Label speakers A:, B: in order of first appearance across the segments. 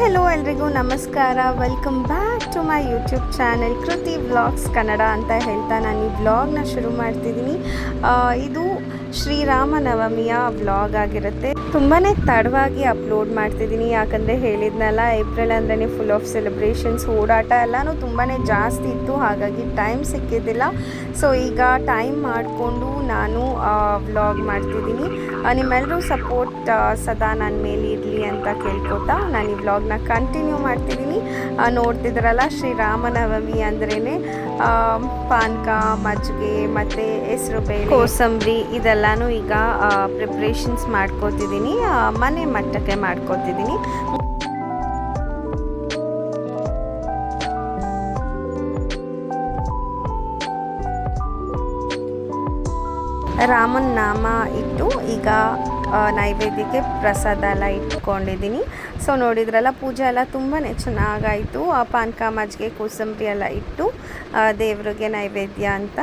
A: Hello ಎಲ್ರಿಗೂ ನಮಸ್ಕಾರ. Welcome back to my YouTube channel Kriti vlogs Kannada ಅಂತ ಹೇಳ್ತಾ ನಾನು ಈ ವ್ಲಾಗ್ನ ಶುರು ಮಾಡ್ತಿದ್ದೀನಿ. ಇದು ಶ್ರೀರಾಮನವಮಿಯ ವ್ಲಾಗ್ ಆಗಿರುತ್ತೆ. ತುಂಬಾ ತಡವಾಗಿ ಅಪ್ಲೋಡ್ ಮಾಡ್ತಿದ್ದೀನಿ. ಯಾಕಂದರೆ ಹೇಳಿದ್ನಲ್ಲ ಏಪ್ರಿಲ್ ಅಂದ್ರೆ ಫುಲ್ ಆಫ್ ಸೆಲೆಬ್ರೇಷನ್ಸ್ ಓಡಾಟ ಎಲ್ಲನೂ ತುಂಬಾ ಜಾಸ್ತಿ ಇತ್ತು. ಹಾಗಾಗಿ ಟೈಮ್ ಸಿಕ್ಕಿದ್ದಿಲ್ಲ. ಸೊ ಈಗ ಟೈಮ್ ಮಾಡಿಕೊಂಡು ನಾನು ವ್ಲಾಗ್ ಮಾಡ್ತಿದ್ದೀನಿ. ನಿಮ್ಮೆಲ್ಲರೂ ಸಪೋರ್ಟ್ ಸದಾ ನನ್ನ ಮೇಲೆ ಇರಲಿ ಅಂತ ಕೇಳ್ಕೊತಾ ನಾನು ಈ ವ್ಲಾಗ್ನ ಕಂಟಿನ್ಯೂ ಮಾಡ್ತಿದ್ದೀನಿ. ನೋಡ್ತಿದ್ರಲ್ಲ, ಶ್ರೀರಾಮನವಮಿ ಅಂದ್ರೇ ಪಾನಕ, ಮಜ್ಜಿಗೆ, ಮತ್ತು ಹೆಸರುಬೇಳೆ ಕೋಸಂಬರಿ ಇದೆಲ್ಲನೂ ಈಗ ಪ್ರಿಪ್ರೇಷನ್ಸ್ ಮಾಡ್ಕೋತಿದ್ದೀನಿ. ಮನೆ ಮಟ್ಟಕ್ಕೆ ಮಾಡ್ಕೋತಿದ್ದೀನಿ. ರಾಮನ ನಾಮ ಇಟ್ಟು ಈಗ ನೈವೇದ್ಯಕ್ಕೆ ಪ್ರಸಾದ ಎಲ್ಲ ಇಟ್ಕೊಂಡಿದ್ದೀನಿ. ಸೊ ನೋಡಿದ್ರಲ್ಲ, ಪೂಜೆ ಎಲ್ಲ ತುಂಬಾ ಚೆನ್ನಾಗಾಯಿತು. ಪಾನಕ ಮಜ್ಜಿಗೆ ಕೋಸಂಬರಿ ಎಲ್ಲ ಇಟ್ಟು ದೇವ್ರಿಗೆ ನೈವೇದ್ಯ ಅಂತ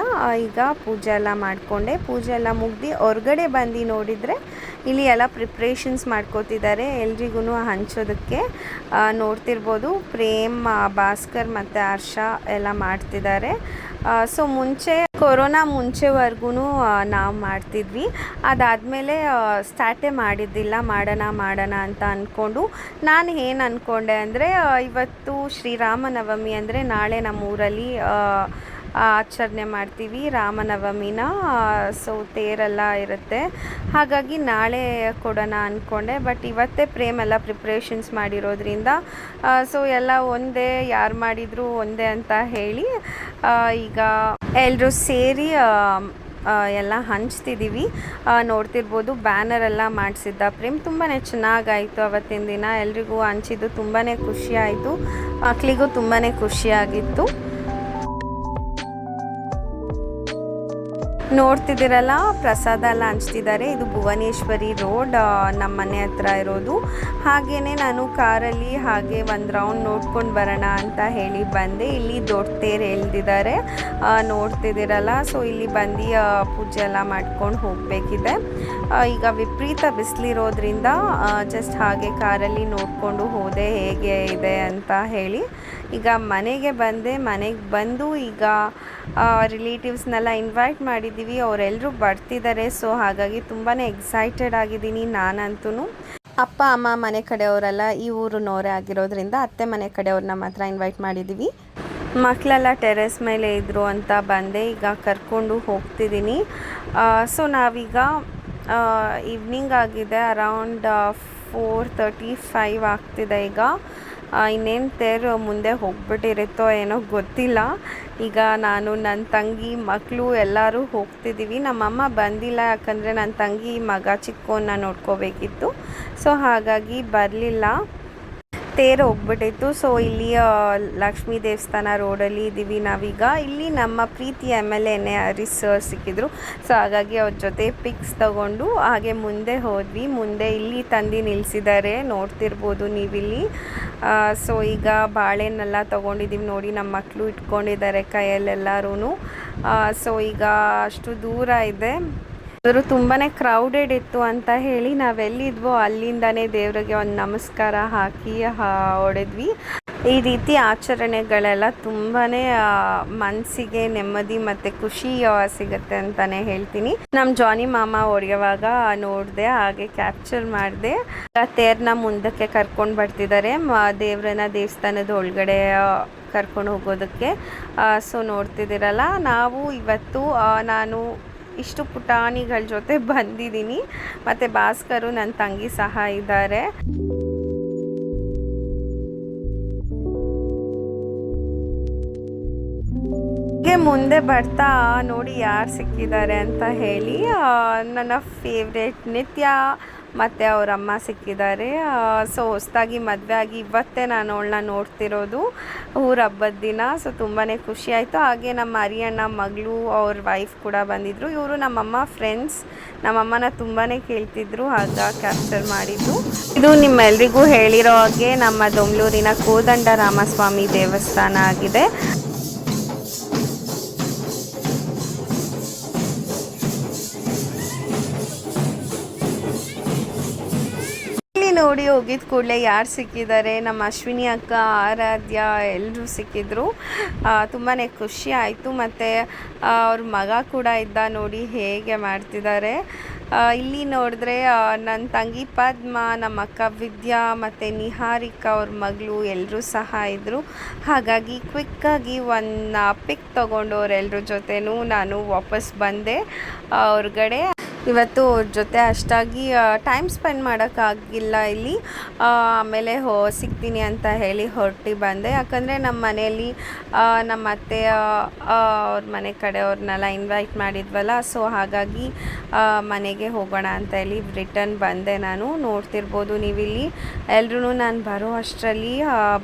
A: ಈಗ ಪೂಜೆ ಎಲ್ಲ ಮಾಡಿಕೊಂಡೆ. ಪೂಜೆ ಎಲ್ಲ ಮುಗ್ದು ಹೊರಗಡೆ ಬಂದು ನೋಡಿದರೆ, ಇಲ್ಲಿ ಎಲ್ಲ ಪ್ರಿಪ್ರೇಷನ್ಸ್ ಮಾಡ್ಕೋತಿದ್ದಾರೆ. ಎಲ್ರಿಗೂ ಹಂಚೋದಕ್ಕೆ ನೋಡ್ತಿರ್ಬೋದು. ಪ್ರೇಮ್, ಭಾಸ್ಕರ್ ಮತ್ತು ಹರ್ಷ ಎಲ್ಲ ಮಾಡ್ತಿದ್ದಾರೆ. ಸೊ ಮುಂಚೆ ಕೊರೋನಾ ಮುಂಚೆವರೆಗೂ ನಾವು ಮಾಡ್ತಿದ್ವಿ. ಅದಾದಮೇಲೆ ಸ್ಟಾರ್ಟೇ ಮಾಡಿದ್ದಿಲ್ಲ, ಮಾಡೋಣ ಮಾಡೋಣ ಅಂತ ಅಂದ್ಕೊಂಡು ನಾನು ಏನು ಅಂದ್ಕೊಂಡೆ ಅಂದರೆ ಇವತ್ತು ಶ್ರೀರಾಮನವಮಿ ಅಂದರೆ ನಾಳೆ ನಮ್ಮ ಊರಲ್ಲಿ ಆಚರಣೆ ಮಾಡ್ತೀವಿ ರಾಮನವಮಿನ. ಸೊ ತೇರೆಲ್ಲ ಇರುತ್ತೆ. ಹಾಗಾಗಿ ನಾಳೆ ಕೊಡೋಣ ಅಂದ್ಕೊಂಡೆ ಬಟ್ ಇವತ್ತೇ ಪ್ರೇಮ್ ಎಲ್ಲ ಪ್ರಿಪ್ರೇಷನ್ಸ್ ಮಾಡಿರೋದ್ರಿಂದ ಸೊ ಎಲ್ಲ ಒಂದೇ ಯಾರು ಮಾಡಿದ್ರು ಒಂದೇ ಅಂತ ಹೇಳಿ ಈಗ ಎಲ್ಲರೂ ಸೇರಿ ಎಲ್ಲ ಹಂಚ್ತಿದ್ದೀವಿ ನೋಡ್ತಿರ್ಬೋದು ಬ್ಯಾನರ್ ಎಲ್ಲ ಮಾಡಿಸಿದ್ದ ಪ್ರೇಮ್. ತುಂಬಾ ಚೆನ್ನಾಗಾಯಿತು ಅವತ್ತಿನ ದಿನ. ಎಲ್ರಿಗೂ ಹಂಚಿದ್ದು ತುಂಬಾ ಖುಷಿಯಾಯಿತು ಮಕ್ಕಳಿಗೂ ತುಂಬಾ ಖುಷಿಯಾಗಿತ್ತು ನೋಡ್ತಿದ್ದೀರಲ್ಲ, ಪ್ರಸಾದ ಎಲ್ಲ ಹಂಚ್ತಿದ್ದಾರೆ. ಇದು ಭುವನೇಶ್ವರಿ ರೋಡ್ ನಮ್ಮ ಮನೆ ಹತ್ರ ಇರೋದು. ಹಾಗೆಯೇ ನಾನು ಕಾರಲ್ಲಿ ಹಾಗೆ ಒಂದು ರೌಂಡ್ ನೋಡ್ಕೊಂಡು ಬರೋಣ ಅಂತ ಹೇಳಿ ಬಂದೆ. ಇಲ್ಲಿ ದೊಡ್ಡ ತೇರು ಎಳ್ದಿದ್ದಾರೆ ನೋಡ್ತಿದ್ದೀರಲ್ಲ, ಸೊ ಇಲ್ಲಿ ಬಂದು ಪೂಜೆ ಎಲ್ಲ ಮಾಡ್ಕೊಂಡು ಹೋಗಬೇಕಿದೆ. ಈಗ ವಿಪರೀತ ಬಿಸಿಲಿರೋದ್ರಿಂದ ಜಸ್ಟ್ ಹಾಗೆ ಕಾರಲ್ಲಿ ನೋಡಿಕೊಂಡು ಹೋದೆ ಹೇಗೆ ಇದೆ ಅಂತ ಹೇಳಿ. ಈಗ ಮನೆಗೆ ಬಂದೆ, ಮನೆಗೆ ಬಂದು ಈಗ ರಿಲೇಟಿವ್ಸ್ನೆಲ್ಲ ಇನ್ವೈಟ್ ಮಾಡಿದ್ದೀವಿ. ಅವರೆಲ್ಲರೂ ಬರ್ತಿದ್ದಾರೆ. ಸೊ ಹಾಗಾಗಿ ತುಂಬಾ ಎಕ್ಸೈಟೆಡ್ ಆಗಿದ್ದೀನಿ ನಾನಂತೂ ಅಪ್ಪ, ಅಮ್ಮ ಮನೆ ಕಡೆಯವರೆಲ್ಲ ಈ ಊರಿನವರೇ ಆಗಿರೋದ್ರಿಂದ ಅತ್ತೆ ಮನೆ ಕಡೆಯವ್ರನ್ನ ಮಾತ್ರ ಇನ್ವೈಟ್ ಮಾಡಿದ್ದೀವಿ. ಮಕ್ಕಳೆಲ್ಲ ಟೆರೆಸ್ ಮೇಲೆ ಇದ್ದರು ಅಂತ ಬಂದೆ. ಈಗ ಕರ್ಕೊಂಡು ಹೋಗ್ತಿದ್ದೀನಿ. ಸೊ ನಾವೀಗ ಈವ್ನಿಂಗ್ ಆಗಿದೆ. ಅರೌಂಡ್ ಫೋರ್ ತರ್ಟಿ ಫೈವ್ ಆಗ್ತಿದೆ ಈಗ. ಇನ್ನೇನು ತೇರು ಮುಂದೆ ಹೋಗ್ಬಿಟ್ಟಿರುತ್ತೋ ಏನೋ ಗೊತ್ತಿಲ್ಲ. ಈಗ ನಾನು ನನ್ನ ತಂಗಿ ಮಕ್ಕಳು ಎಲ್ಲರೂ ಹೋಗ್ತಿದ್ದೀವಿ ನಮ್ಮಮ್ಮ ಬಂದಿಲ್ಲ, ಯಾಕಂದರೆ ನನ್ನ ತಂಗಿ ಮಗ ಚಿಕ್ಕವನ್ನ ನೋಡ್ಕೋಬೇಕಿತ್ತು. ಸೊ ಹಾಗಾಗಿ ಬರಲಿಲ್ಲ. ತೇರು ಹೋಗ್ಬಿಟ್ಟಿತ್ತು. ಸೊ ಇಲ್ಲಿ ಲಕ್ಷ್ಮೀ ದೇವಸ್ಥಾನ ರೋಡಲ್ಲಿ ಇದ್ದೀವಿ ನಾವೀಗ. ಇಲ್ಲಿ ನಮ್ಮ Preethi M L N Harish sir ಸಿಕ್ಕಿದ್ರು. ಸೊ ಹಾಗಾಗಿ ಅವ್ರ ಜೊತೆ ಪಿಕ್ಸ್ ತಗೊಂಡು ಹಾಗೆ ಮುಂದೆ ಹೋದ್ವಿ. ಮುಂದೆ ಇಲ್ಲಿ ತಂದು ನಿಲ್ಲಿಸಿದ್ದಾರೆ ನೋಡ್ತಿರ್ಬೋದು ನೀವಿಲ್ಲಿ. ಸೊ ಈಗ ಬಾಳೆನೆಲ್ಲ ತೊಗೊಂಡಿದ್ದೀವಿ ನೋಡಿ. ನಮ್ಮ ಮಕ್ಕಳು ಇಟ್ಕೊಂಡಿದ್ದಾರೆ ಕೈಯಲ್ಲೆಲ್ಲರೂ ಸೊ ಈಗ ಅಷ್ಟು ದೂರ ಇದೆ. ಅವರು ತುಂಬಾ ಕ್ರೌಡೆಡ್ ಇತ್ತು ಅಂತ ಹೇಳಿ ನಾವೆಲ್ಲಿದ್ವೋ ಅಲ್ಲಿಂದನೇ ದೇವರಿಗೆ ಒಂದು ನಮಸ್ಕಾರ ಹಾಕಿ ಹೊಡೆದ್ವಿ. ಈ ರೀತಿ ಆಚರಣೆಗಳೆಲ್ಲ ತುಂಬಾ ಮನಸ್ಸಿಗೆ ನೆಮ್ಮದಿ ಮತ್ತು ಖುಷಿ ಸಿಗುತ್ತೆ ಅಂತಲೇ ಹೇಳ್ತೀನಿ. ನಮ್ಮ ಜಾನಿ ಮಾಮ ಹೊಡೆಯುವಾಗ ನೋಡಿದೆ, ಹಾಗೆ ಕ್ಯಾಪ್ಚರ್ ಮಾಡಿದೆ. ತೇರ್ನ ಮುಂದಕ್ಕೆ ಕರ್ಕೊಂಡು ಬರ್ತಿದ್ದಾರೆ. ದೇವ್ರನ್ನ ದೇವಸ್ಥಾನದ ಒಳಗಡೆ ಕರ್ಕೊಂಡು ಹೋಗೋದಕ್ಕೆ. ಸೊ ನೋಡ್ತಿದ್ದೀರಲ್ಲ, ನಾವು ಇವತ್ತು ನಾನು ಇಷ್ಟು ಪುಟಾಣಿಗಳ ಜೊತೆ ಬಂದಿದ್ದೀನಿ. ಮತ್ತು ಭಾಸ್ಕರು ನನ್ನ ತಂಗಿ ಸಹ ಇದ್ದಾರೆ. ಮುಂದೆ ಬರ್ತಾ ನೋಡಿ ಯಾರು ಸಿಕ್ಕಿದ್ದಾರೆ ಅಂತ ಹೇಳಿ ನನ್ನ ಫೇವ್ರೇಟ್ ನಿತ್ಯ ಮತ್ತು ಅವ್ರ ಅಮ್ಮ ಸಿಕ್ಕಿದ್ದಾರೆ. ಸೊ ಹೊಸ್ದಾಗಿ ಮದುವೆ ಆಗಿ ಇವತ್ತೇ ನಾನು ಅವಳನ್ನ ನೋಡ್ತಿರೋದು ಊರ ಹಬ್ಬದ ದಿನ. ಸೊ ತುಂಬಾ ಖುಷಿ ಆಯಿತು. ಹಾಗೆ ನಮ್ಮ ಹರಿಯಣ್ಣ ಮಗಳು, ಅವ್ರ ವೈಫ್ ಕೂಡ ಬಂದಿದ್ದರು ಇವರು ನಮ್ಮಮ್ಮ ಫ್ರೆಂಡ್ಸ್ ನಮ್ಮಮ್ಮನ ತುಂಬಾ ಕೇಳ್ತಿದ್ರು ಆಗ ಕ್ಯಾಪ್ಚರ್ ಮಾಡಿದ್ದು. ಇದು ನಿಮ್ಮೆಲ್ರಿಗೂ ಹೇಳಿರೋ ಹಾಗೆ ನಮ್ಮ ದೊಮ್ಲೂರಿನ ಕೋದಂಡ ರಾಮಸ್ವಾಮಿ ದೇವಸ್ಥಾನ ಆಗಿದೆ. ನೋಡಿ ಹೋಗಿದ ಕೂಡಲೇ ಯಾರು ಸಿಕ್ಕಿದ್ದಾರೆ? ನಮ್ಮ ಅಶ್ವಿನಿ ಅಕ್ಕ, ಆರಾಧ್ಯ ಎಲ್ಲರೂ ಸಿಕ್ಕಿದ್ರು. ತುಂಬಾ ಖುಷಿ ಆಯಿತು. ಮತ್ತು ಅವ್ರ ಮಗ ಕೂಡ ಇದ್ದ ನೋಡಿ ಹೇಗೆ ಮಾಡ್ತಿದ್ದಾರೆ. ಇಲ್ಲಿ ನೋಡಿದ್ರೆ ನನ್ನ ತಂಗಿ ಪದ್ಮ, ನಮ್ಮ ಅಕ್ಕ ವಿದ್ಯಾ, ಮತ್ತು ನಿಹಾರಿಕಾ ಅವ್ರ ಮಗಳು ಎಲ್ಲರೂ ಸಹ ಇದ್ದರು ಹಾಗಾಗಿ ಕ್ವಿಕ್ಕಾಗಿ ಒಂದು ಪಿಕ್ ತೊಗೊಂಡು ಅವರೆಲ್ಲರ ಜೊತೆನೂ ನಾನು ವಾಪಸ್ ಬಂದೆ. ಹೊರ್ಗಡೆ ಇವತ್ತು ಅವ್ರ ಜೊತೆ ಅಷ್ಟಾಗಿ ಟೈಮ್ ಸ್ಪೆಂಡ್ ಮಾಡೋಕ್ಕಾಗಿಲ್ಲ ಇಲ್ಲಿ. ಆಮೇಲೆ ಹೋ, ಸಿಗ್ತೀನಿ ಅಂತ ಹೇಳಿ ಹೊರಟಿ ಬಂದೆ. ಯಾಕಂದರೆ ನಮ್ಮ ಮನೆಯಲ್ಲಿ ನಮ್ಮ ಅತ್ತೆ ಅವ್ರ ಮನೆ ಕಡೆ ಅವ್ರನ್ನೆಲ್ಲ ಇನ್ವೈಟ್ ಮಾಡಿದ್ವಲ್ಲ ಸೊ ಹಾಗಾಗಿ ಮನೆಗೆ ಹೋಗೋಣ ಅಂತ ಹೇಳಿ ರಿಟರ್ನ್ ಬಂದೆ ನಾನು. ನೋಡ್ತಿರ್ಬೋದು ನೀವಿಲ್ಲಿ. ಎಲ್ಲರೂ ನಾನು ಬರೋ ಅಷ್ಟರಲ್ಲಿ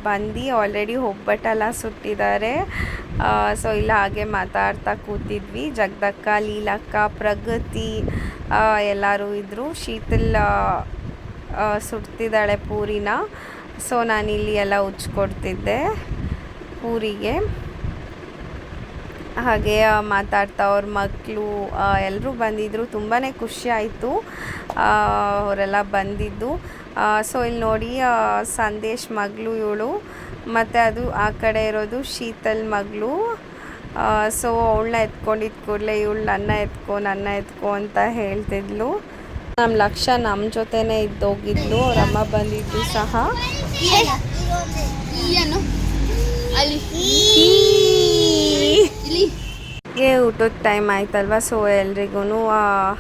A: ಬಂದು ಆಲ್ರೆಡಿ ಒಬ್ಬಟ್ಟೆಲ್ಲ ಸುಟ್ಟಿದ್ದಾರೆ ಸೊ ಇಲ್ಲ, ಹಾಗೆ ಮಾತಾಡ್ತಾ ಕೂತಿದ್ವಿ. ಜಗದಕ್ಕ, ಲೀಲಕ್ಕ, ಪ್ರಗತಿ ಎಲ್ಲರೂ ಇದ್ದರು ಶೀತಲ್ ಸುಡ್ತಿದ್ದಾಳೆ ಪೂರಿನ. ಸೊ ನಾನಿಲ್ಲಿ ಎಲ್ಲ ಉಜ್ಕೊಡ್ತಿದ್ದೆ ಪೂರಿಗೆ. ಹಾಗೆ ಮಾತಾಡ್ತಾ ಅವ್ರ ಮಕ್ಕಳು ಎಲ್ಲರೂ ಬಂದಿದ್ದರು ತುಂಬಾ ಖುಷಿ ಆಯಿತು. ಅವರೆಲ್ಲ ಬಂದಿದ್ದು. ಸೊ ಇಲ್ಲಿ ನೋಡಿ ಸಂದೇಶ್ ಮಗಳು ಇವಳು. ಮತ್ತು ಅದು ಆ ಕಡೆ ಇರೋದು ಶೀತಲ್ ಮಗಳು. ಸೊ ಅವಳನ್ನ ಎತ್ಕೊಂಡಿದ್ದ ಕೂಡಲೇ ಇವಳು ನನ್ನ ಎತ್ಕೊ ನನ್ನ ಎತ್ಕೊ ಅಂತ ಹೇಳ್ತಿದ್ಲು. ನಮ್ಮ ಲಕ್ಷ ನಮ್ಮ ಜೊತೆನೇ ಇದ್ದೋಗಿದ್ಲು, ಅವರಮ್ಮ ಬಂದಿದ್ದು ಸಹ. ಗೆ ಊಟದ ಟೈಮ್ ಆಯ್ತಲ್ವ? ಸೊ ಎಲ್ರಿಗೂ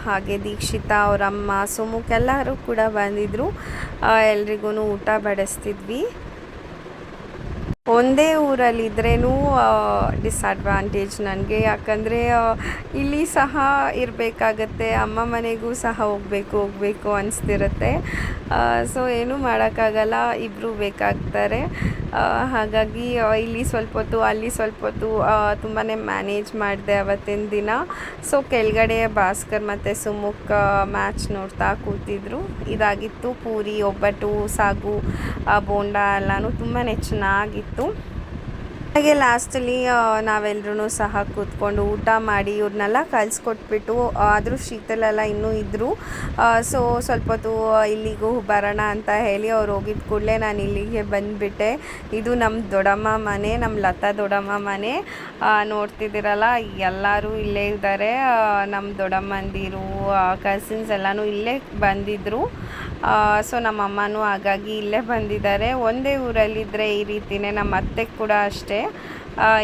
A: ಹಾಗೆ ದೀಕ್ಷಿತಾ, ಅವರಮ್ಮ, ಸುಮುಖ್ ಎಲ್ಲರೂ ಕೂಡ ಬಂದಿದ್ದರು ಎಲ್ರಿಗೂ ಊಟ ಬಡಿಸ್ತಿದ್ವಿ. ಒಂದೇ ಊರಲ್ಲಿದ್ರೇನು ಡಿಸ್ಅಡ್ವಾಂಟೇಜ್ ನನಗೆ. ಯಾಕಂದರೆ ಇಲ್ಲಿ ಸಹ ಇರಬೇಕಾಗತ್ತೆ, ಅಮ್ಮ ಮನೆಗೂ ಸಹ ಹೋಗಬೇಕು ಹೋಗಬೇಕು ಅನಿಸ್ತಿರುತ್ತೆ. ಸೊ ಏನೂ ಮಾಡೋಕ್ಕಾಗಲ್ಲ ಇಬ್ಬರೂ ಬೇಕಾಗ್ತಾರೆ. ಹಾಗಾಗಿ ಇಲ್ಲಿ ಸ್ವಲ್ಪ ಹೊತ್ತು, ಅಲ್ಲಿ ಸ್ವಲ್ಪ ಹೊತ್ತು ತುಂಬಾ ಮ್ಯಾನೇಜ್ ಮಾಡಿದೆ ಅವತ್ತಿನ ದಿನ. ಸೊ ಕೆಳಗಡೆ ಭಾಸ್ಕರ್ ಮತ್ತು ಸುಮುಖ್ ಮ್ಯಾಚ್ ನೋಡ್ತಾ ಕೂತಿದ್ರು. ಇದಾಗಿತ್ತು ಪೂರಿ, ಒಬ್ಬಟ್ಟು, ಸಾಗು ಬೋಂಡ ಎಲ್ಲನೂ ತುಂಬಾ ಚೆನ್ನಾಗಿತ್ತು. ಹಾಗೆ ಲಾಸ್ಟಲ್ಲಿ ನಾವೆಲ್ಲರೂ ಸಹ ಕೂತ್ಕೊಂಡು ಊಟ ಮಾಡಿ ಇವ್ರನ್ನೆಲ್ಲ ಕಳಿಸ್ಕೊಟ್ಬಿಟ್ಟು ಆದರೂ ಶೀತಲೆಲ್ಲ ಇನ್ನೂ ಇದ್ದರು ಸೊ ಸ್ವಲ್ಪ ಹೊತ್ತು ಇಲ್ಲಿಗೂ ಬರೋಣ ಅಂತ ಹೇಳಿ ಅವ್ರು ಹೋಗಿದ ಕೂಡಲೇ ನಾನು ಇಲ್ಲಿಗೆ ಬಂದುಬಿಟ್ಟೆ. ಇದು ನಮ್ಮ ದೊಡ್ಡಮ್ಮ ಮನೆ ನಮ್ಮ ಲತಾ ದೊಡ್ಡಮ್ಮ ಮನೆ. ನೋಡ್ತಿದ್ದೀರಲ್ಲ, ಎಲ್ಲರೂ ಇಲ್ಲೇ ಇದ್ದಾರೆ. ನಮ್ಮ ದೊಡ್ಡಮ್ಮಂದಿರು ಕಸಿನ್ಸ್ ಎಲ್ಲನೂ ಇಲ್ಲೇ ಬಂದಿದ್ದರು ಸೊ ನಮ್ಮ ಅಮ್ಮನೂ ಹಾಗಾಗಿ ಇಲ್ಲೇ ಬಂದಿದ್ದಾರೆ. ಒಂದೇ ಊರಲ್ಲಿದ್ದರೆ ಈ ರೀತಿನೇ ನಮ್ಮ ಅತ್ತೆ ಕೂಡ ಅಷ್ಟೇ.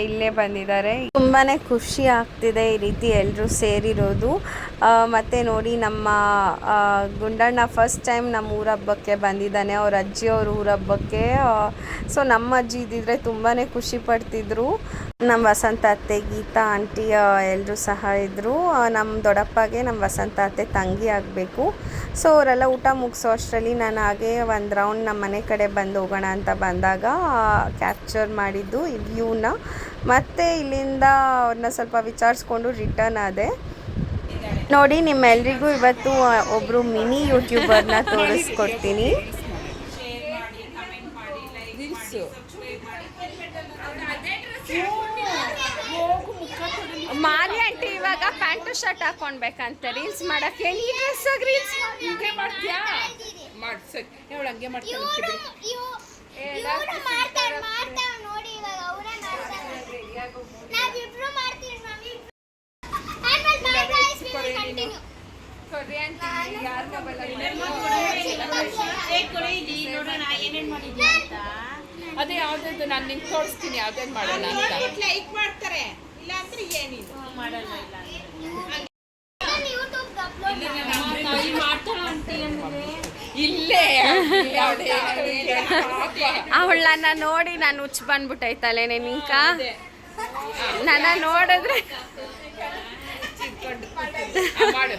A: ಇಲ್ಲೇ ಬಂದಿದ್ದಾರೆ. ತುಂಬಾ ಖುಷಿ ಆಗ್ತಿದೆ ಈ ರೀತಿ ಎಲ್ಲರೂ ಸೇರಿರೋದು. ಮತ್ತೆ ನೋಡಿ ನಮ್ಮ ಗುಂಡಣ್ಣ ಫಸ್ಟ್ ಟೈಮ್ ನಮ್ಮ ಊರ ಹಬ್ಬಕ್ಕೆ ಬಂದಿದ್ದಾನೆ. ಅವ್ರ ಅಜ್ಜಿ ಅವ್ರ ಊರ ಹಬ್ಬಕ್ಕೆ ಸೊ ನಮ್ಮ ಅಜ್ಜಿ ಇದ್ದಿದ್ರೆ ತುಂಬಾ ಖುಷಿ ಪಡ್ತಿದ್ರು. ನಮ್ಮ ವಸಂತ ಅತ್ತೆ, ಗೀತಾ, ಆಂಟಿ ಎಲ್ಲರೂ ಸಹ ಇದ್ದರು ನಮ್ಮ ದೊಡ್ಡಪ್ಪಗೆ ನಮ್ಮ ವಸಂತ ಅತ್ತೆ ತಂಗಿ ಆಗಬೇಕು. ಸೊ ಅವರೆಲ್ಲ ಊಟ ಮುಗಿಸೋ ಅಷ್ಟರಲ್ಲಿ ನಾನು ಹಾಗೆ ಒಂದು ರೌಂಡ್ ನಮ್ಮ ಮನೆ ಕಡೆ ಬಂದು ಹೋಗೋಣ ಅಂತ ಬಂದಾಗ ಕ್ಯಾಪ್ಚರ್ ಮಾಡಿದ್ದು ವ್ಯೂನ ಮತ್ತೆ ಇಲ್ಲಿಂದ ಅವ್ರನ್ನ ಸ್ವಲ್ಪ ವಿಚಾರಿಸ್ಕೊಂಡು ರಿಟರ್ನ್ ಆದೆ. ನೋಡಿ ನಿಮ್ಮೆಲ್ರಿಗೂ ಇವತ್ತು ಒಬ್ಬರು ಮಿನಿ ಯೂಟ್ಯೂಬರ್ನ ತೋರಿಸ್ಕೊಡ್ತೀನಿ. ಮಾರಿ ಆಂಟಿ ಇವಾಗ ಪ್ಯಾಂಟು ಶರ್ಟ್ ಹಾಕೊಂಡ್ಬೇಕಂತ. ರೀಲ್ಸ್ ಮಾಡಕ್ಕೆ ನೀ ಡ್ರೆಸ್ ರೀಲ್ಸ್
B: ಹಿಂಗೆ ಮಾಡ್ತೀಯಾ? ಮಾಡ್ಸಕ್ಕೆ ಸರಿ ಅವಳು ಹಂಗೆ ಮಾಡ್ತಾಳೆ ಅಂತ ಬಿಡು.
C: ಇವ್ರು ಮಾಡ್ತಾರೆ ಮಾಡ್ತಾರೆ ನೋಡಿ ಇವಾಗ ಅವರೇ ಮಾಡ್ತಾರೆ ನಾವಿಬ್ರು ಮಾಡ್ತೀವಿ ನಾವಿಬ್ರು ಆಮೇಲೆ ಬಾಯ್ ಬಾಯ್ ಕಂಟಿನ್ಯೂ
B: ಅದೇ ಯಾವ್ದು ನಾನು ನಿಂಗೆ ತೋರಿಸ್ತೀನಿ ಯಾವ್ದೇನು ಮಾಡೋಣ ಅಂತ.
D: ಲೈಕ್ ಮಾಡ್ತಾರೆ. ಇಲ್ಲ ಅಂದ್ರೆ. ಏನಿಲ್ಲ
C: ಯೂಟ್ಯೂಬ್ ಅಪ್ಲೋಡ್
B: ಇಲ್ಲೇ.
A: ಅವಳನ್ನ ನೋಡಿ ನಾನು ಹುಚ್ಚ ಬಂದ್ಬಿಟ್ಟೈತಲೇನೆ ನಿಂಕ. ನನ್ನ ನೋಡಿದ್ರೆ
B: ಆ, ಮಾಡು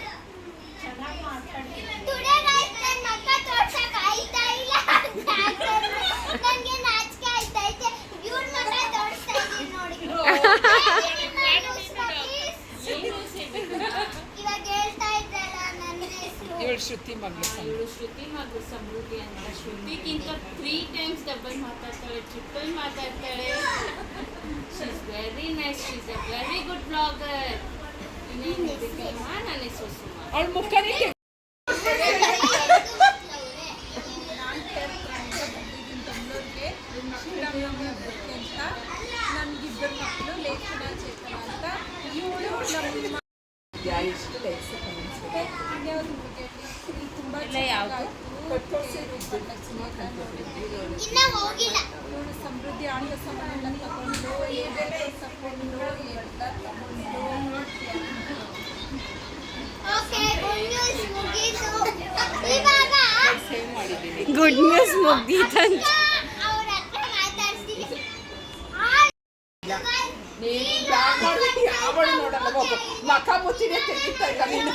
C: ಟುಡೇ ಗೈಸ್ ನನ್ನ ಮಕ್ಕ ತೋರ್ಸಕ್ ಆಯ್ತಾ ಇಲ್ಲ ಅಂತ ಹಾಕಿದ್ರು. ನನ್ಗೆ ನಾಚಿಕೆ ಆಯ್ತೈತೆ ಇವ್ರ ಮಕ್ಕ ತೋರಿಸ್ತಾ ಇದೀನಿ ನೋಡಿ ಇವಾಗ ಹೇಳ್ತಾ ಇದ್ದಲ್ಲ ನನ್ನ ಹೆಸರು
B: ಇವಳು ಶ್ರುತಿ ಮಗಳು
E: ಇವಳು ಶ್ರುತಿ ಮಗಳು ಸಮೃದ್ಧಿ ಅಂತ. ಶ್ರುತಿಗಿಂತ ತ್ರೀ ಟೈಮ್ಸ್ ಡಬಲ್ ಮಾತಾಡ್ತಾಳೆ triple ಮಾತಾಡ್ತಾಳೆ. She's very nice she's a very good blogger ನನ್ನ ಹೆಸರು ಸುಮಾ.
B: ಅವಳ ಮುಖನೇ
D: ನನ್ಗಿಬ್ಬರು ಮಕ್ಕಳು ಲೇಖನ ಚೇತನ ಅಂತ ಇವಳು ನಮ್ಮ ಇನ್ಯಾವ್ದು
C: ಯಾವುದು?
D: ಇವಳು ಸಮೃದ್ಧಿ ಆಂಡ ಸಮನೆಲ್ಲ ತಗೊಂಡು ತಗೊಂಡು ಎಲ್ಲ ತಗೊಂಡು.
C: ಓಕೆ ಗುಡ್ ನ್ಯೂಸ್ ಮುಗ್ದಿತ್ತಂತ
B: ನೀನು ನೋಡಲ್ಲ ಮಖ ಮುಚ್ಚಿದೆ ತೆಗಿತಾ ಇಲ್ಲ ನೀನು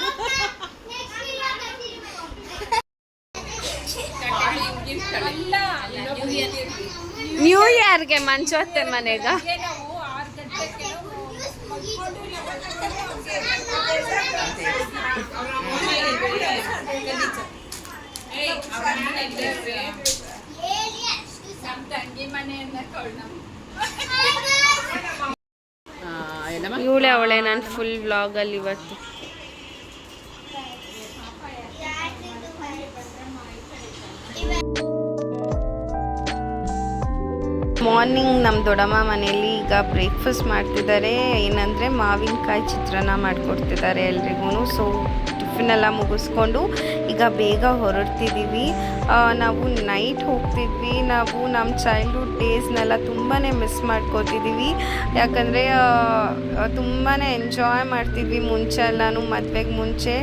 D: ಅಲ್ಲ
A: ನ್ಯೂ ಇಯರ್ಗೆ ಮಂಚೋತ್ತೆ ಮನೆಗ? ಇವಳೆ ಅವಳೆ ನಾನು ಫುಲ್ ವ್ಲಾಗಲ್ಲಿ ಇವತ್ತು. ಮಾರ್ನಿಂಗ್ ನಮ್ಮ ದೊಡ್ಡಮ್ಮ ಮನೆಯಲ್ಲಿ ಈಗ ಬ್ರೇಕ್ಫಾಸ್ಟ್ ಮಾಡ್ತಿದ್ದಾರೆ ಏನಂದರೆ ಮಾವಿನಕಾಯಿ ಚಿತ್ರಾನ್ನ ಮಾಡಿಕೊಡ್ತಿದ್ದಾರೆ ಎಲ್ರಿಗೂ ಸೊ ಟಿಫಿನ್ ಎಲ್ಲ ಮುಗಿಸ್ಕೊಂಡು ಈಗ ಬೇಗ ಹೊರಡ್ತಿದ್ದೀವಿ ನಾವು ನೈಟ್ ಹೋಗ್ತಿದ್ವಿ. ನಾವು ನಮ್ಮ ಚೈಲ್ಡ್ಹುಡ್ ಡೇಸ್ನೆಲ್ಲ ತುಂಬಾ ಮಿಸ್ ಮಾಡ್ಕೋತಿದ್ದೀವಿ ಯಾಕಂದರೆ ತುಂಬಾ ಎಂಜಾಯ್ ಮಾಡ್ತಿದ್ವಿ ಮುಂಚೆ ಎಲ್ಲನೂ ಮದುವೆಗೆ ಮುಂಚೆ.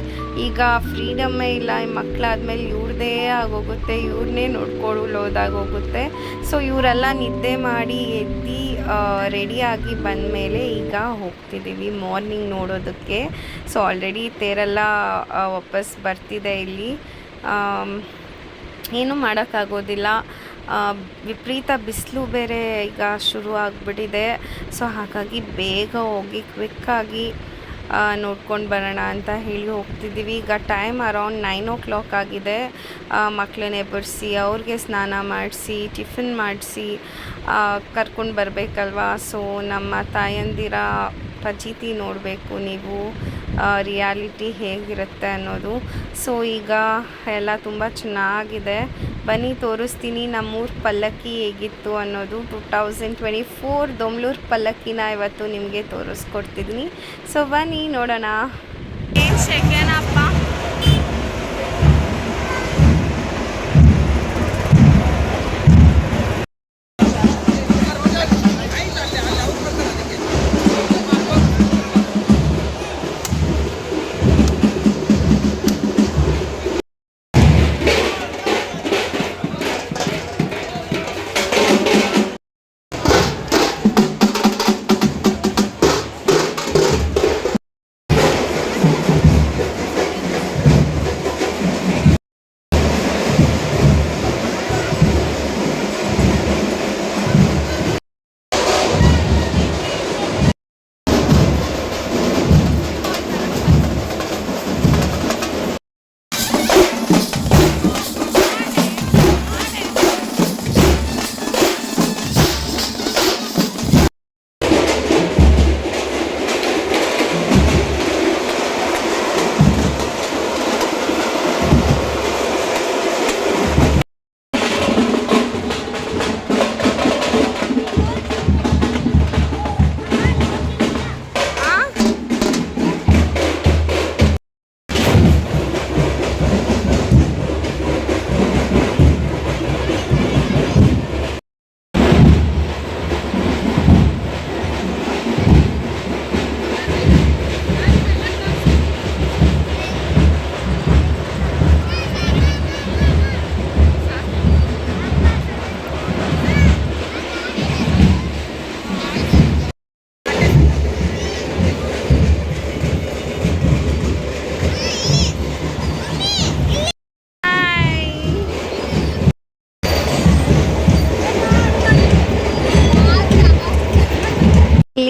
A: ಈಗ ಫ್ರೀಡಮ್ಮೇ ಇಲ್ಲ. ಈ ಮಕ್ಕಳಾದ್ಮೇಲೆ ಇವ್ರದ್ದೇ ಆಗೋಗುತ್ತೆ, ಇವ್ರನ್ನೇ ನೋಡ್ಕೊಳ್ಳೋದಾಗೋಗುತ್ತೆ ಸೊ ಇವರೆಲ್ಲ ನಿದ್ದೆ ಮಾಡಿ ಎದ್ದು ರೆಡಿಯಾಗಿ ಬಂದ ಮೇಲೆ ಈಗ ಹೋಗ್ತಿದ್ದೀವಿ ಮಾರ್ನಿಂಗ್ ನೋಡೋದಕ್ಕೆ. ಸೊ ಆಲ್ರೆಡಿ ತೇರೆಲ್ಲ ವಾಪಸ್ ಬರ್ತಿದೆ ಇಲ್ಲಿ. ಏನೂ ಮಾಡೋಕ್ಕಾಗೋದಿಲ್ಲ. ವಿಪರೀತ ಬಿಸಿಲು ಬೇರೆ ಈಗ ಶುರು ಆಗಿಬಿಟ್ಟಿದೆ. ಸೊ ಹಾಗಾಗಿ ಬೇಗ ಹೋಗಿ ಕ್ವಿಕ್ಕಾಗಿ ನೋಡ್ಕೊಂಡು ಬರೋಣ ಅಂತ ಹೇಳಿ ಹೋಗ್ತಿದ್ದೀವಿ. ಈಗ time around nine o'clock ಆಗಿದೆ ಮಕ್ಕಳನ್ನ ಎಬ್ಬರಿಸಿ ಅವ್ರಿಗೆ ಸ್ನಾನ ಮಾಡಿಸಿ ಟಿಫಿನ್ ಮಾಡಿಸಿ ಕರ್ಕೊಂಡು ಬರಬೇಕಲ್ವಾ? ಸೊ ನಮ್ಮ ತಾಯಂದಿರ ಫಜೀತಿ ನೋಡಬೇಕು ನೀವು. ರಿಯಾಲಿಟಿ ಹೇಗಿರುತ್ತೆ ಅನ್ನೋದು. ಸೊ ಈಗ ಎಲ್ಲ ತುಂಬ ಚೆನ್ನಾಗಿದೆ. ಬನ್ನಿ, ತೋರಿಸ್ತೀನಿ ನಮ್ಮೂರು ಪಲ್ಲಕ್ಕಿ ಹೇಗಿತ್ತು ಅನ್ನೋದು. Two thousand twenty four Domlur ಪಲ್ಲಕ್ಕಿನ ಇವತ್ತು ನಿಮಗೆ ತೋರಿಸ್ಕೊಡ್ತಿದ್ದೀನಿ ಸೊ ಬನ್ನಿ ನೋಡೋಣ.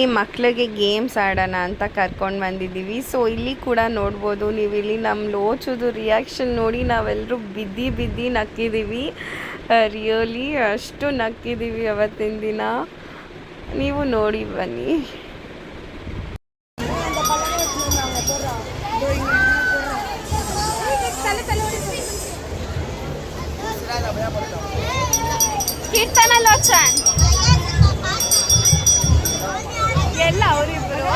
A: ಇಲ್ಲಿ ಮಕ್ಕಳಿಗೆ ಗೇಮ್ಸ್ ಆಡೋಣ ಅಂತ ಕರ್ಕೊಂಡು ಬಂದಿದ್ದೀವಿ. ಸೊ ಇಲ್ಲಿ ಕೂಡ ನೋಡ್ಬೋದು ನೀವು ಇಲ್ಲಿ ನಮ್ಮ ಲೋಚೋದು ರಿಯಾಕ್ಷನ್ ನೋಡಿ ನಾವೆಲ್ಲರೂ ಬಿದ್ದಿ ಬಿದ್ದಿ ನಕ್ಕಿದ್ದೀವಿ. ರಿಯಲಿ ಅಷ್ಟು ನಕ್ಕಿದ್ದೀವಿ ಅವತ್ತಿನ ದಿನ. ನೀವು ನೋಡಿ ಬನ್ನಿ. ಕೀರ್ತನ ಲೋಚನ್. ಎಲ್ಲ ಅವರಿಬ್ಬರು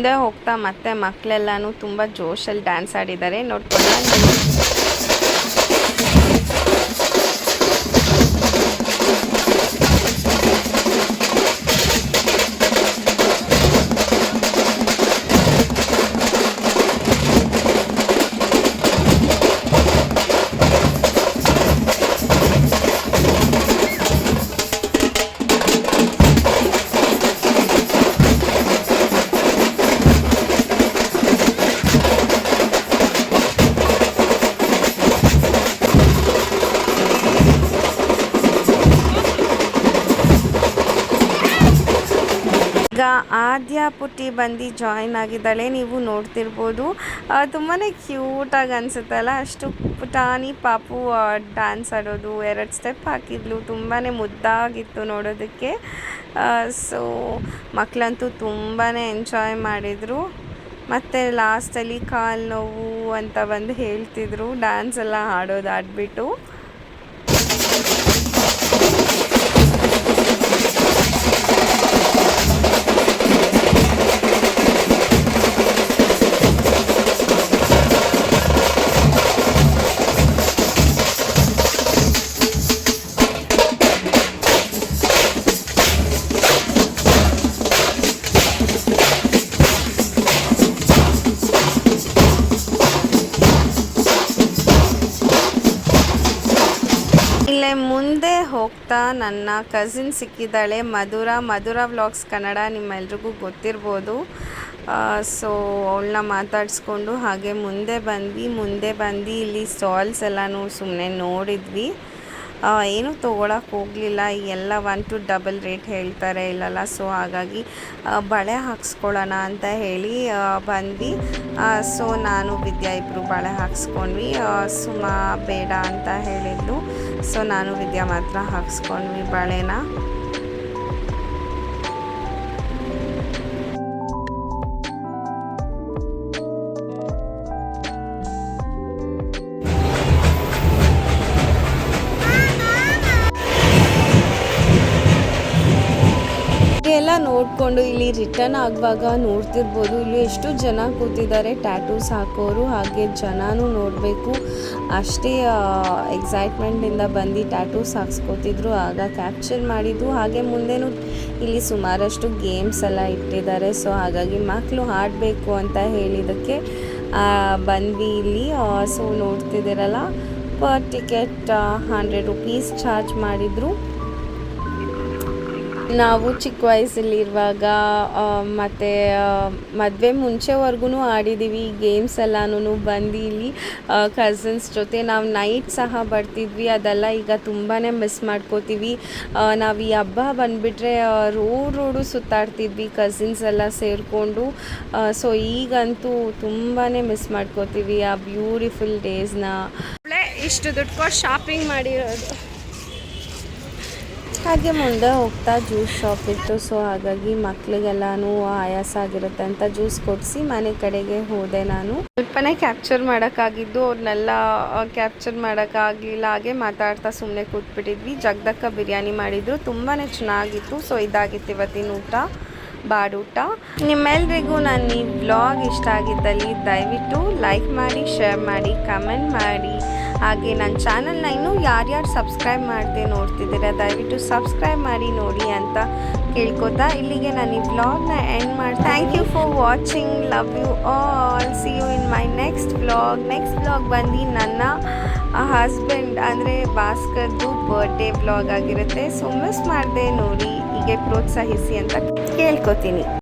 A: ಮುಂದೆ ಹೋಗ್ತಾ ಮತ್ತೆ ಮಕ್ಕಳೆಲ್ಲಾನು ತುಂಬ ಜೋಶಲ್ಲಿ ಡ್ಯಾನ್ಸ್ ಆಡಿದ್ದಾರೆ. ನೋಡ್ಕೊಂಡು ಜಾಯಿನ್ ಆಗಿದ್ದಾಳೆ, ನೀವು ನೋಡ್ತಿರ್ಬೋದು. ತುಂಬಾ ಕ್ಯೂಟಾಗಿ ಅನಿಸುತ್ತಲ್ಲ ಅಷ್ಟು ಪುಟಾನಿ ಪಾಪು ಡ್ಯಾನ್ಸ್ ಆಡೋದು, ಎರಡು ಸ್ಟೆಪ್ ಹಾಕಿದ್ಲು ತುಂಬಾ ಮುದ್ದಾಗಿತ್ತು ನೋಡೋದಕ್ಕೆ. ಸೊ ಮಕ್ಕಳಂತೂ ತುಂಬಾ ಎಂಜಾಯ್ ಮಾಡಿದರು. ಮತ್ತು ಲಾಸ್ಟಲ್ಲಿ ಕಾಲು ನೋವು ಅಂತ ಬಂದು ಹೇಳ್ತಿದ್ರು ಡ್ಯಾನ್ಸ್ ಎಲ್ಲ ಆಡೋದು ಆಡ್ಬಿಟ್ಟು ಮುಂದೆ ಹೋಗ್ತಾ ನನ್ನ ಕಸಿನ್ ಸಿಕ್ಕಿದ್ದಾಳೆ, ಮಧುರ. ಮಧುರ ವ್ಲಾಗ್ಸ್ ಕನ್ನಡ ನಿಮ್ಮೆಲ್ರಿಗೂ ಗೊತ್ತಿರ್ಬೋದು. ಸೊ ಅವಳನ್ನ ಮಾತಾಡಿಸ್ಕೊಂಡು ಹಾಗೆ ಮುಂದೆ ಬಂದ್ವಿ. ಮುಂದೆ ಬಂದು ಇಲ್ಲಿ ಸ್ಟಾಲ್ಸ್ ಎಲ್ಲನೂ ಸುಮ್ಮನೆ ನೋಡಿದ್ವಿ. ಏನೂ ತೊಗೊಳಕ್ಕೆ ಹೋಗಲಿಲ್ಲ. ಎಲ್ಲ ಒನ್ ಟು ಡಬಲ್ ರೇಟ್ ಹೇಳ್ತಾರೆ ಇಲ್ಲಲ್ಲ ಸೊ ಹಾಗಾಗಿ ಬಳೆ ಹಾಕ್ಸ್ಕೊಳ್ಳೋಣ ಅಂತ ಹೇಳಿ ಬಂದ್ವಿ. ಸೊ ನಾನು ವಿದ್ಯಾ ಇಬ್ಬರು ಬಳೆ ಹಾಕ್ಸ್ಕೊಂಡ್ವಿ. ಸುಮ್ಮ ಸುಮಾ ಬೇಡ ಅಂತ ಹೇಳಿದ್ಲು. ಸೊ ನಾನು ವಿದ್ಯಾ ಮಾತ್ರ ಹಾಕ್ಸ್ಕೊಂಡ್ವಿ ಬಳೆನ. ನೋಡಿಕೊಂಡು ಇಲ್ಲಿ ರಿಟರ್ನ್ ಆಗುವಾಗ ನೋಡ್ತಿರ್ಬೋದು. ಇಲ್ಲಿ ಎಷ್ಟು ಜನ ಕೂತಿದ್ದಾರೆ ಟ್ಯಾಟೂಸ್ ಹಾಕೋರು ಹಾಗೆ ಜನನೂ ನೋಡಬೇಕು. ಅಷ್ಟೇ ಎಕ್ಸೈಟ್ಮೆಂಟಿಂದ ಬಂದು ಟ್ಯಾಟೂಸ್ ಹಾಕ್ಸ್ಕೊತಿದ್ರು ಆಗ ಕ್ಯಾಪ್ಚರ್ ಮಾಡಿದ್ದು. ಹಾಗೆ ಮುಂದೆನೂ ಇಲ್ಲಿ ಸುಮಾರಷ್ಟು ಗೇಮ್ಸ್ ಎಲ್ಲ ಇಟ್ಟಿದ್ದಾರೆ. ಸೊ ಹಾಗಾಗಿ ಮಕ್ಕಳು ಆಡಬೇಕು ಅಂತ ಹೇಳಿದ್ದಕ್ಕೆ ಬಂದ್ವಿ ಇಲ್ಲಿ. So ನೋಡ್ತಿದ್ದೀರಲ್ಲ? Per ticket hundred rupees charge ಮಾಡಿದರು. ನಾವು ಚಿಕ್ಕ ವಯಸ್ಸಲ್ಲಿರುವಾಗ ಮತ್ತು ಮದುವೆ ಮುಂಚೆವರೆಗೂ ಆಡಿದ್ದೀವಿ ಗೇಮ್ಸ್ ಎಲ್ಲನೂ ಬಂದು ಇಲ್ಲಿ ಕಸಿನ್ಸ್ ಜೊತೆ ನಾವು ನೈಟ್ ಸಹ ಬರ್ತಿದ್ವಿ, ಅದೆಲ್ಲ ಈಗ ತುಂಬಾ ಮಿಸ್ ಮಾಡ್ಕೋತೀವಿ. ನಾವು ಈ ಹಬ್ಬ ಬಂದುಬಿಟ್ರೆ ರೋಡ್ ರೋಡು ಸುತ್ತಾಡ್ತಿದ್ವಿ ಕಸಿನ್ಸ್ ಎಲ್ಲ ಸೇರಿಕೊಂಡು. ಸೊ ಈಗಂತೂ ತುಂಬಾ ಮಿಸ್ ಮಾಡ್ಕೋತೀವಿ ಆ ಬ್ಯೂಟಿಫುಲ್ ಡೇಸ್ನ ಇಷ್ಟು ದುಡ್ಡು ಶಾಪಿಂಗ್ ಮಾಡಿರೋದು. ಹಾಗೆ ಮುಂದೆ ಹೋಗ್ತಾ ಜ್ಯೂಸ್ ಶಾಪ್ ಇತ್ತು. ಸೊ ಹಾಗಾಗಿ ಮಕ್ಳಿಗೆಲ್ಲಾನು ಆಯಾಸ ಆಗಿರುತ್ತೆ ಅಂತ ಜ್ಯೂಸ್ ಕೊಡಿಸಿ ಮನೆ ಕಡೆಗೆ ಹೋದೆ ನಾನು. ಸ್ವಲ್ಪನೇ ಕ್ಯಾಪ್ಚರ್ ಮಾಡೋಕ್ಕಾಗಿದ್ದು ಅವ್ರನ್ನೆಲ್ಲ ಕ್ಯಾಪ್ಚರ್ ಮಾಡೋಕ್ಕಾಗಲಿಲ್ಲ. ಹಾಗೆ ಮಾತಾಡ್ತಾ ಸುಮ್ಮನೆ ಕೂತ್ಬಿಟ್ಟಿದ್ವಿ. ಜಗ್ದಕ್ಕ ಬಿರಿಯಾನಿ ಮಾಡಿದ್ರು. ತುಂಬಾ ಚೆನ್ನಾಗಿತ್ತು. ಸೊ ಇದಾಗಿತ್ತು ಇವತ್ತಿನ ಊಟ. ಬಾಡೂಟ ನಿಮ್ಮೆಲ್ರಿಗೂ ನಾನು ಈ ವ್ಲಾಗ್ ಇಷ್ಟ ಆಗಿದ್ದಲ್ಲಿ ದಯವಿಟ್ಟು ಲೈಕ್ ಮಾಡಿ ಶೇರ್ ಮಾಡಿ ಕಮೆಂಟ್ ಮಾಡಿ. ಹಾಗೆ ನನ್ನ ಚಾನಲ್ನ ಇನ್ನೂ ಯಾರ್ಯಾರು ಸಬ್ಸ್ಕ್ರೈಬ್ ಮಾಡದೆ ನೋಡ್ತಿದ್ದೀರಾ, ದಯವಿಟ್ಟು ಸಬ್ಸ್ಕ್ರೈಬ್ ಮಾಡಿ ನೋಡಿ ಅಂತ ಕೇಳ್ಕೊತಾ ಇಲ್ಲಿಗೆ ನಾನು ಈ ವ್ಲಾಗ್ನ ಎಂಡ್ ಮಾಡಿ thank you for watching love you all see you in my next vlog next vlog ಬಂದು ನನ್ನ ಹಸ್ಬೆಂಡ್ ಅಂದರೆ ಭಾಸ್ಕರ್ದು ಬರ್ಡೇ ವ್ಲಾಗ್ ಆಗಿರುತ್ತೆ. ಸೊ ಮಿಸ್ ಮಾಡಿದೆ ನೋಡಿ, ಹೀಗೆ ಪ್ರೋತ್ಸಾಹಿಸಿ ಅಂತ ಕೇಳ್ಕೊತೀನಿ.